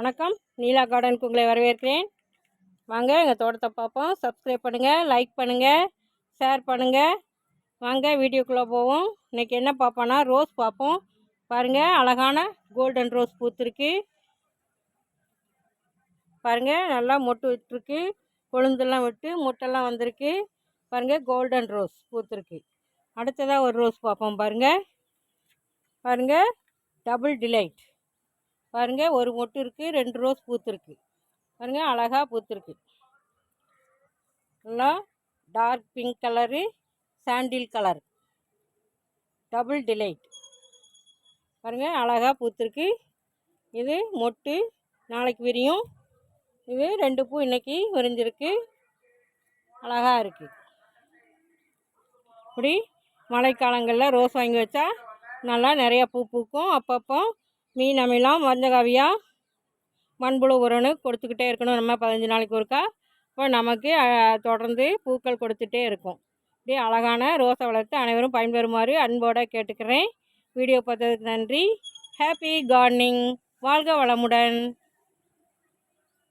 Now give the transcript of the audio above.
வணக்கம். நீலா கார்டனுக்கு உங்களை வரவேற்கிறேன். வாங்க எங்கள் தோட்டத்தை பார்ப்போம். சப்ஸ்கிரைப் பண்ணுங்கள் லைக் பண்ணுங்கள் ஷேர் பண்ணுங்கள் வாங்க வீடியோக்குள்ளே போவோம். இன்றைக்கி என்ன பார்ப்போன்னா ரோஸ் பார்ப்போம். பாருங்கள் அழகான கோல்டன் ரோஸ் பூத்துருக்கு. பாருங்கள் நல்லா மொட்டு விட்டுருக்கு. கொழுந்தெல்லாம் விட்டு மொட்டெல்லாம் வந்திருக்கு. பாருங்கள் கோல்டன் ரோஸ் பூத்துருக்கு. அடுத்ததாக ஒரு ரோஸ் பார்ப்போம் பாருங்கள் பாருங்கள் டபுள் டிலைட் பாருங்கள் ஒரு மொட்டு இருக்குது ரெண்டு ரோஸ் பூத்துருக்கு பாருங்கள் அழகாக பூத்துருக்கு நல்லா dark pink colour sandal colour double delight பாருங்கள் அழகாக பூத்துருக்கு இது மொட்டு நாளைக்கு விரியும். இது ரெண்டு பூ இன்றைக்கி விரிஞ்சிருக்கு. அழகாக இருக்குது இப்படி மழைக்காலங்களில் ரோஸ் வாங்கி வச்சா நல்லா நிறையா பூ பூக்கும் அப்பப்போ மீன் அமிலம் மஞ்சகாவியாக மண்புழு உரம்னு கொடுத்துக்கிட்டே இருக்கணும். நம்ம பதினஞ்சு நாளைக்கு ஒருக்கா? இப்போ நமக்கு தொடர்ந்து பூக்கள் கொடுத்துட்டே இருக்கும். இப்படி அழகான ரோஸை வளர்த்து அனைவரும் பயன்பெறுமாறு அன்போடு கேட்டுக்கிறேன். வீடியோ பார்த்ததுக்கு நன்றி. ஹாப்பி கார்டனிங் வாழ்க வளமுடன்.